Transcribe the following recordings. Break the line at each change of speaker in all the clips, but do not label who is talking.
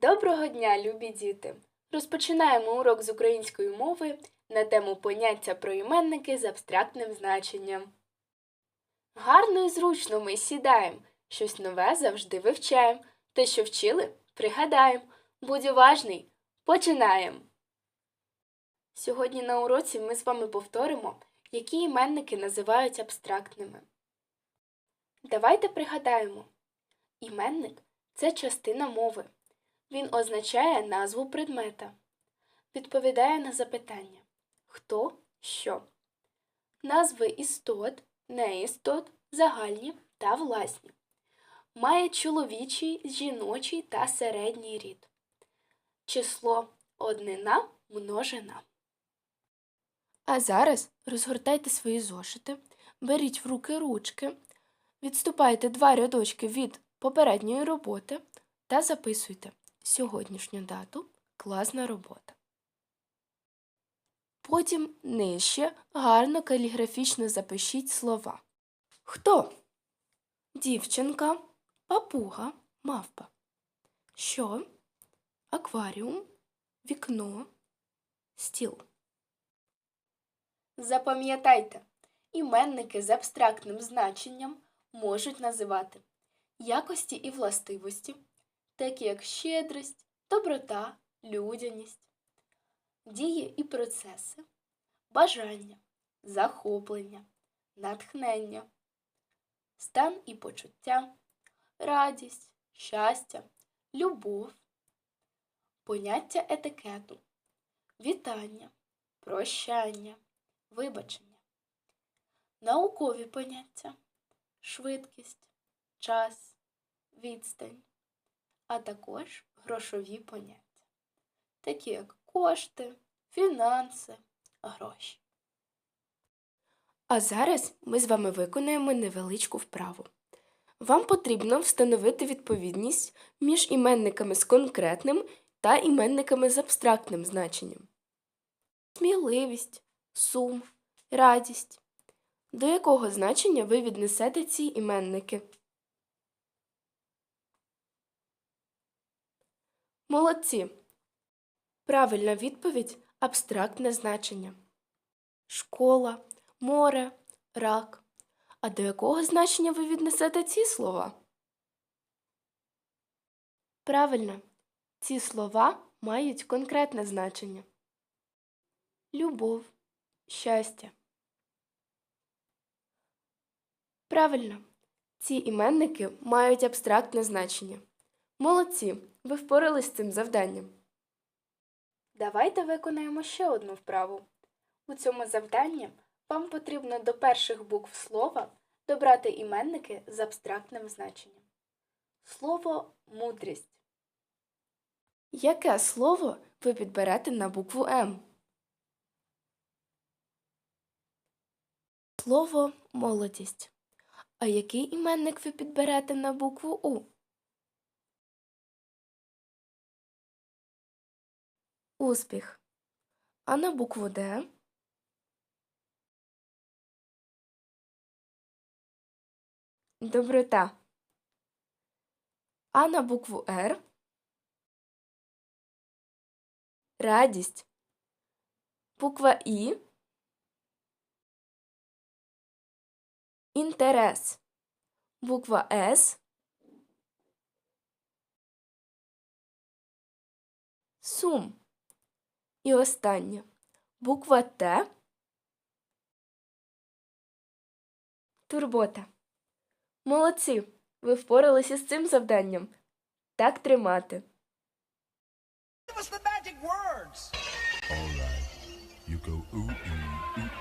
Доброго дня, любі діти! Розпочинаємо урок з української мови на тему поняття про іменники з абстрактним значенням. Гарно і зручно ми сідаємо, щось нове завжди вивчаємо. Те, що вчили, пригадаємо. Будь уважний, починаємо! Сьогодні на уроці ми з вами повторимо, які іменники називають абстрактними. Давайте пригадаємо. Іменник це частина мови. Він означає назву предмета. Відповідає на запитання хто, що. Назви істот, неістот, загальні та власні. Має чоловічий, жіночий та середній рід. Число однина множина. А зараз розгортайте свої зошити, беріть в руки ручки, відступайте два рядочки від попередньої роботи та записуйте сьогоднішню дату класна робота. Потім нижче гарно каліграфічно запишіть слова. Хто? Дівчинка, папуга, мавпа. Що? Акваріум, вікно, стіл. Запам'ятайте, іменники з абстрактним значенням можуть називати якості і властивості, такі як щедрість, доброта, людяність, дії і процеси, бажання, захоплення, натхнення, стан і почуття, радість, щастя, любов, поняття етикету, вітання, прощання, вибачення, наукові поняття, швидкість, час, відстань, а також грошові поняття, такі як кошти, фінанси, гроші. А зараз ми з вами виконаємо невеличку вправу. Вам потрібно встановити відповідність між іменниками з конкретним та іменниками з абстрактним значенням. Сміливість, сум, радість. До якого значення ви віднесете ці іменники? Молодці. Правильна відповідь абстрактне значення. Школа, море, рак. А до якого значення ви віднесете ці слова? Правильно. Ці слова мають конкретне значення. Любов, щастя. Правильно. Ці іменники мають абстрактне значення. Молодці, ви впорались з цим завданням. Давайте виконаємо ще одну вправу. У цьому завданні вам потрібно до перших букв слова добрати іменники з абстрактним значенням. Слово мудрість. Яке слово ви підберете на букву М? Слово молодість. А який іменник ви підберете на букву У? Успіх. А на букву Д? Доброта. А на букву Р? Радість. Буква І. Інтерес. Буква С. Сум. І останнє. Буква Т. Турбота. Молодці! Ви впоралися з цим завданням. Так тримати.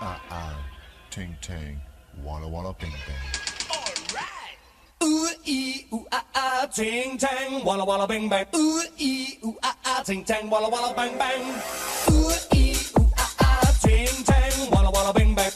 Ah ah, ting tang, walla walla bang.
Ah ah, bang. Ooh ee ooh ah ah, ting tang, walla walla bang bang. Ting tang, walla walla bing bang.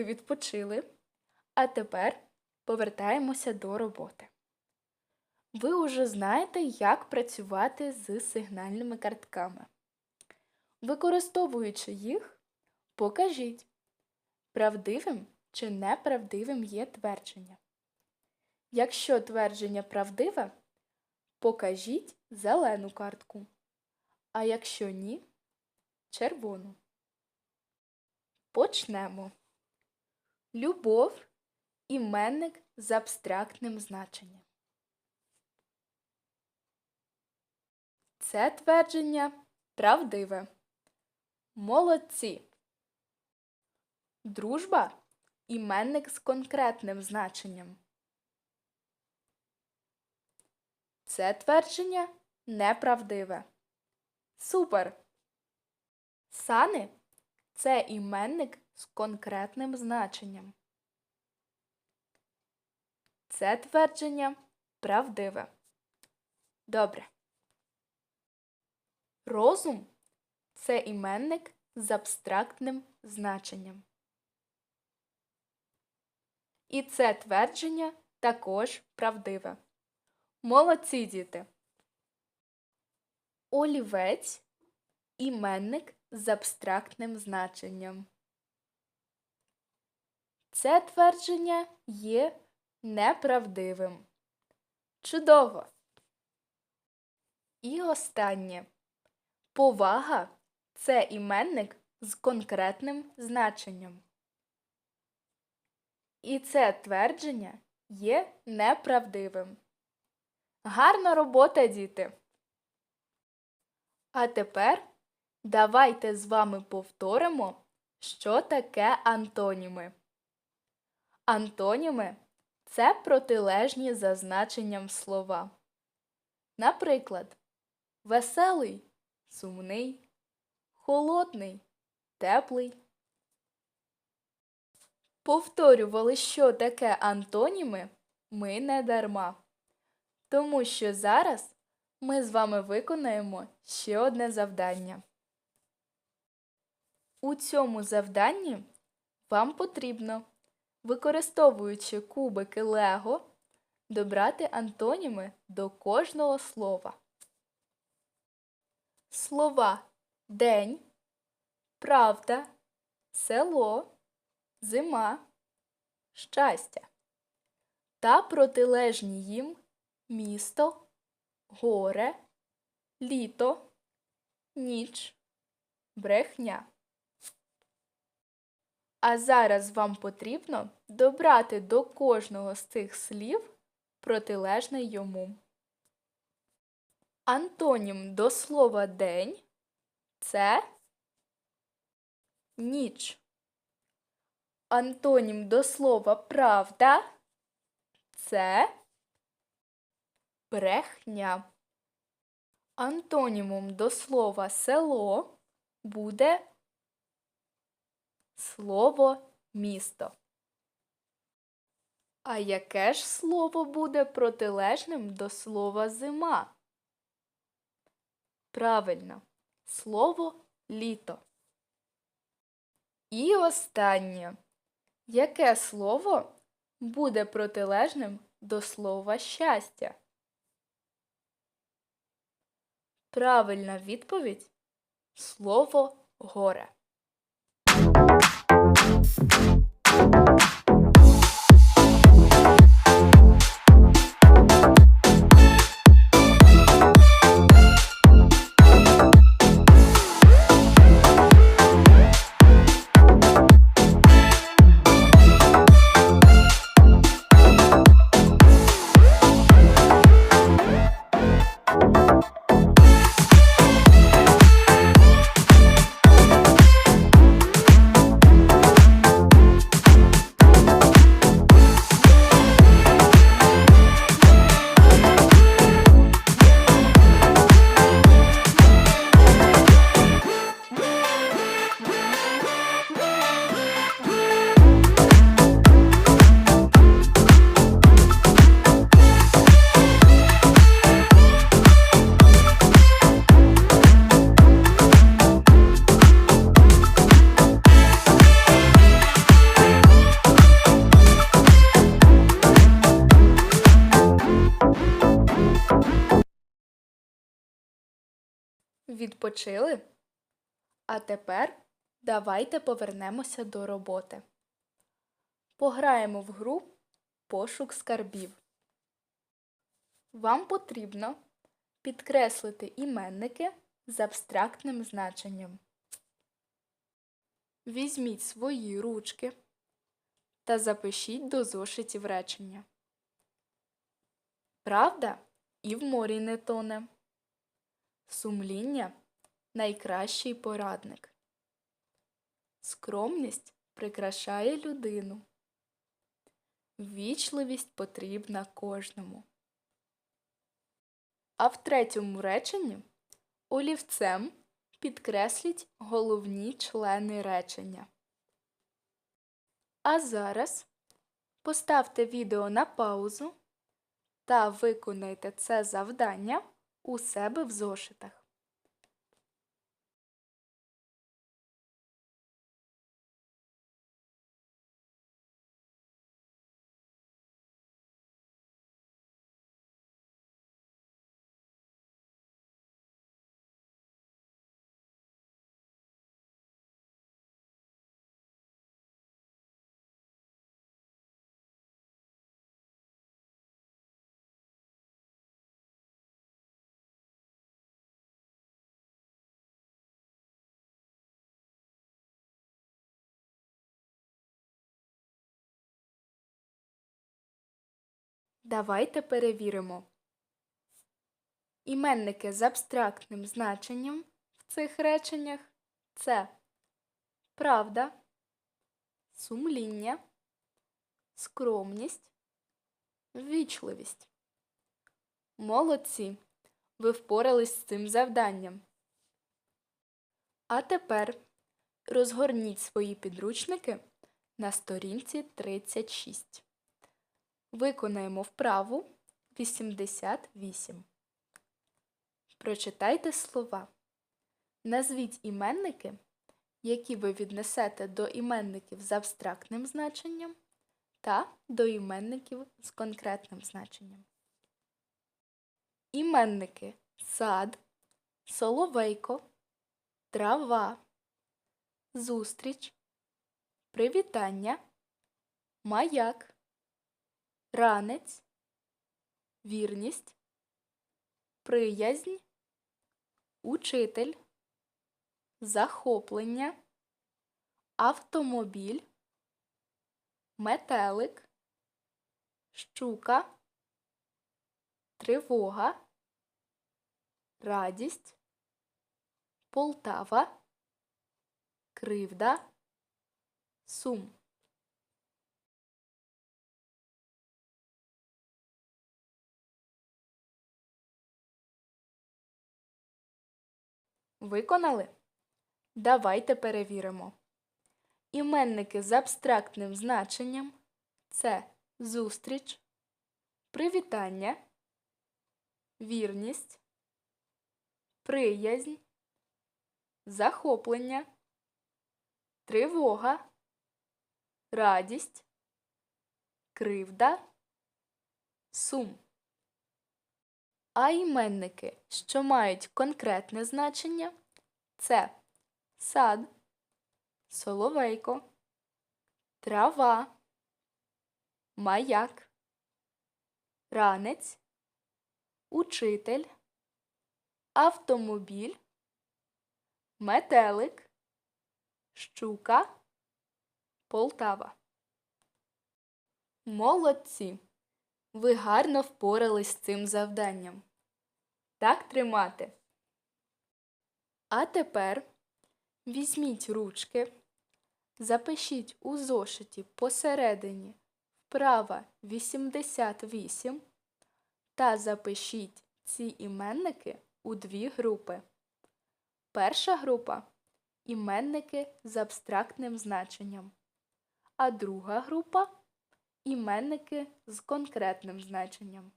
Трохи відпочили, а тепер повертаємося до роботи. Ви уже знаєте, як працювати з сигнальними картками. Використовуючи їх, покажіть, правдивим чи неправдивим є твердження. Якщо твердження правдиве, покажіть зелену картку, а якщо ні, червону. Почнемо. Любов іменник з абстрактним значенням. Це твердження правдиве. Молодці. Дружба іменник з конкретним значенням. Це твердження неправдиве. Супер. Сани це іменник з конкретним значенням. Це твердження правдиве. Добре. Розум це іменник з абстрактним значенням. І це твердження також правдиве. Молодці діти. Олівець іменник з абстрактним значенням. Це твердження є неправдивим. Чудово! І останнє. Повага це іменник з конкретним значенням. І це твердження є неправдивим. Гарна робота, діти! А тепер давайте з вами повторимо, що таке антоніми. Антоніми це протилежні за значенням слова. Наприклад, веселий сумний, холодний, теплий. Повторювали, що таке антоніми ми не дарма, тому що зараз ми з вами виконаємо ще одне завдання. У цьому завданні вам потрібно, використовуючи кубики Лего, добрати антоніми до кожного слова. Слова день, правда, село, зима, щастя та протилежні їм місто, горе, літо, ніч, брехня. А зараз вам потрібно добрати до кожного з цих слів протилежне йому. Антонім до слова день це ніч. Антонім до слова правда це брехня. Антонімом до слова село буде слово місто. А яке ж слово буде протилежним до слова зима? Правильно, слово літо. І останнє. Яке слово буде протилежним до слова щастя? Правильна відповідь слово горе. Відпочили? А тепер давайте повернемося до роботи. Пограємо в гру Пошук скарбів. Вам потрібно підкреслити іменники з абстрактним значенням. Візьміть свої ручки та запишіть до зошитів речення. Правда і в морі не тоне. Сумління найкращий порадник. Скромність прикрашає людину. Ввічливість потрібна кожному. А в третьому реченні олівцем підкресліть головні члени речення. А зараз поставте відео на паузу та виконайте це завдання у себе в зошитах. Давайте перевіримо. Іменники з абстрактним значенням в цих реченнях це правда, сумління, скромність, ввічливість. Молодці! Ви впорались з цим завданням. А тепер розгорніть свої підручники на сторінці 36. Виконаємо вправу 88. Прочитайте слова. Назвіть іменники, які ви віднесете до іменників з абстрактним значенням та до іменників з конкретним значенням. Іменники сад, соловейко, трава, зустріч, привітання, маяк ранець, вірність, приязнь, учитель, захоплення, автомобіль, метелик, щука, тривога, радість, Полтава, кривда, сум. Виконали? Давайте перевіримо. Іменники з абстрактним значенням це зустріч, привітання, вірність, приязнь, захоплення, тривога, радість, кривда, сум. А іменники, що мають конкретне значення, це сад, соловейко, трава, маяк, ранець, учитель, автомобіль, метелик, щука, Полтава. Молодці! Ви гарно впорались з цим завданням. Так тримати. А тепер візьміть ручки, запишіть у зошиті посередині вправа 88 та запишіть ці іменники у дві групи. Перша група іменники з абстрактним значенням, а друга група іменники з конкретним значенням.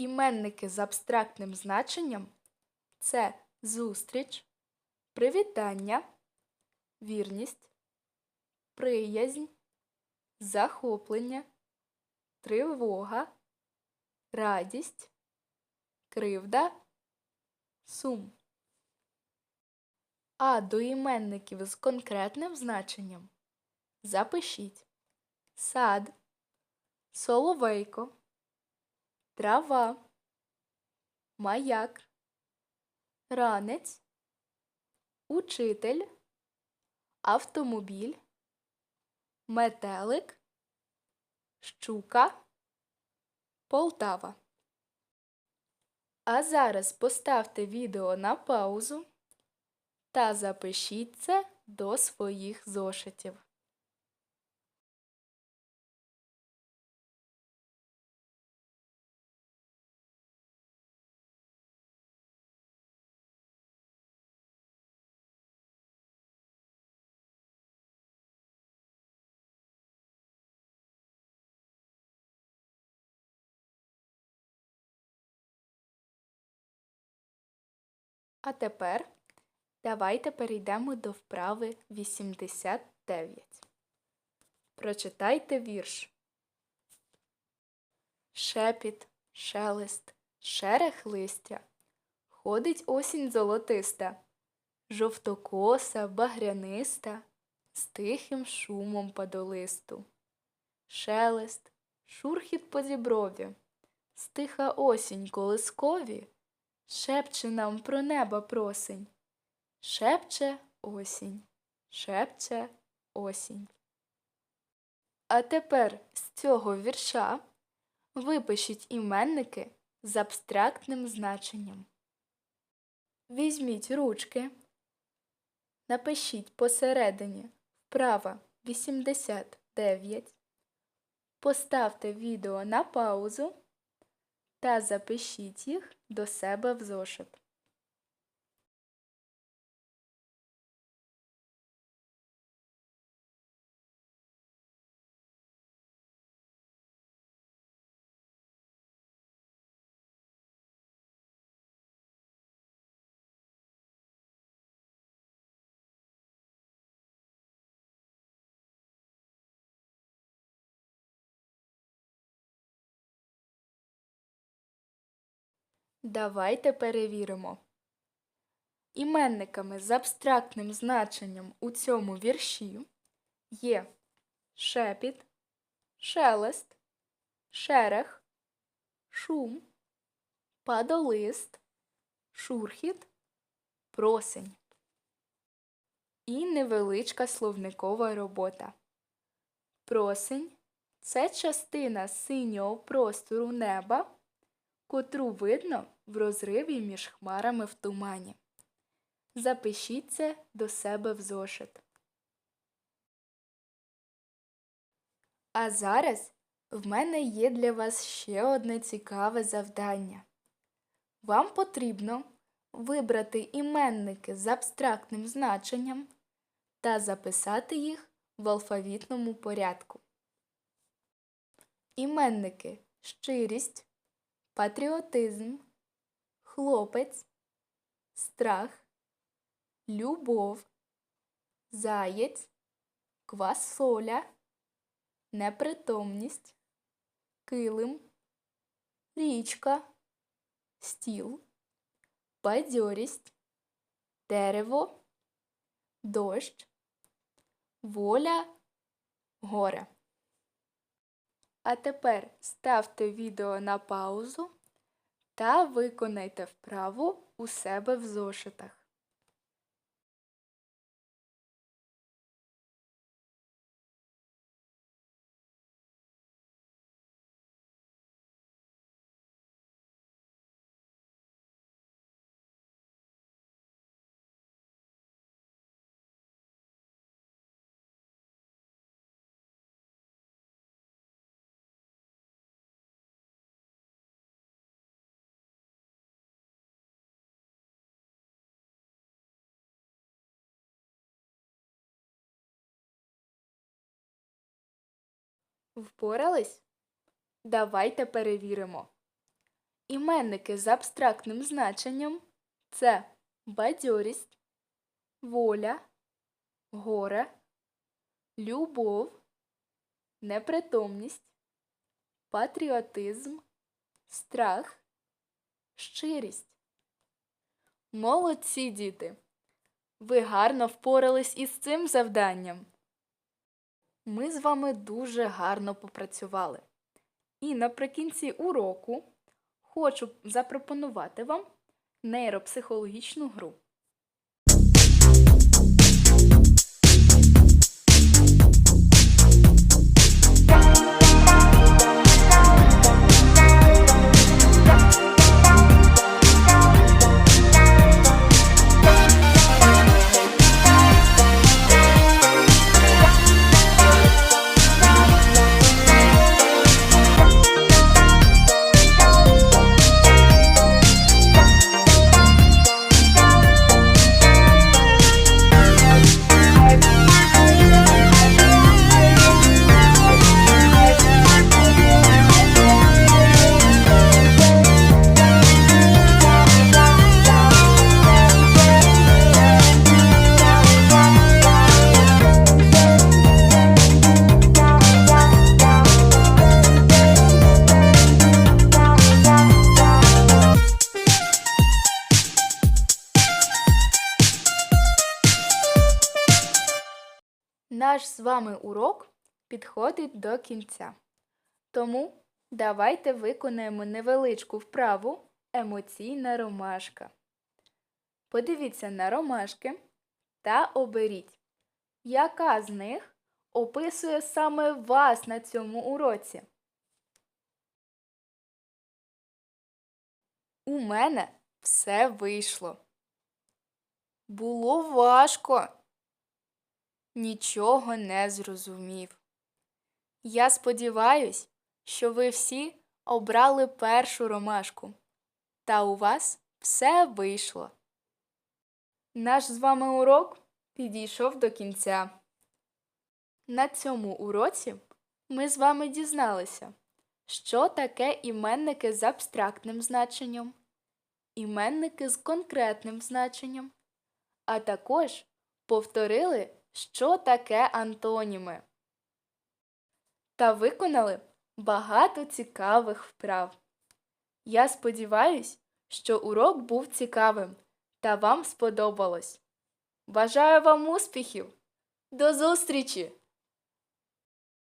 Іменники з абстрактним значенням це зустріч, привітання, вірність, приязнь, захоплення, тривога, радість, кривда, сум. А до іменників з конкретним значенням запишіть сад, соловейко, трава, маяк, ранець, учитель, автомобіль, метелик, щука, Полтава. А зараз поставте відео на паузу та запишіть це до своїх зошитів. А тепер давайте перейдемо до вправи 89. Прочитайте вірш. Шепіт, шелест, шерех листя. Ходить осінь золотиста, жовтокоса, багряниста, з тихим шумом падолисту. Шелест, шурхіт по зіброві, стиха осінь колискові, шепче нам про неба просень. Шепче осінь, шепче осінь. А тепер з цього вірша випишіть іменники з абстрактним значенням. Візьміть ручки, напишіть посередині вправа 89, поставте відео на паузу та запишіть їх до себе в зошит. Давайте перевіримо. Іменниками з абстрактним значенням у цьому вірші є шепіт, шелест, шерех, шум, падолист, шурхіт, просень і невеличка словникова робота. Просень це частина синього простору неба котру видно в розриві між хмарами в тумані. Запишіть це до себе в зошит. А зараз в мене є для вас ще одне цікаве завдання. Вам потрібно вибрати іменники з абстрактним значенням та записати їх в алфавітному порядку. Іменники щирість, патріотизм, хлопець, страх, любов, заєць, квасоля, непритомність, килим, річка, стіл, бадьорість, дерево, дощ, воля, горе. А тепер ставте відео на паузу та виконайте вправу у себе в зошитах. Впорались? Давайте перевіримо. Іменники з абстрактним значенням це бадьорість, воля, горе, любов, непритомність, патріотизм, страх, щирість. Молодці, діти! Ви гарно впорались із цим завданням. Ми з вами дуже гарно попрацювали. І наприкінці уроку хочу запропонувати вам нейропсихологічну гру. Наш з вами урок підходить до кінця. Тому давайте виконаємо невеличку вправу емоційна ромашка. Подивіться на ромашки та оберіть, яка з них описує саме вас на цьому уроці. У мене все вийшло. Було важко нічого не зрозумів. Я сподіваюсь, що ви всі обрали першу ромашку, та у вас все вийшло. Наш з вами урок підійшов до кінця. На цьому уроці ми з вами дізналися, що таке іменники з абстрактним значенням, іменники з конкретним значенням, а також повторили, що таке антоніми. Та виконали багато цікавих вправ. Я сподіваюсь, що урок був цікавим та вам сподобалось. Бажаю вам успіхів! До зустрічі!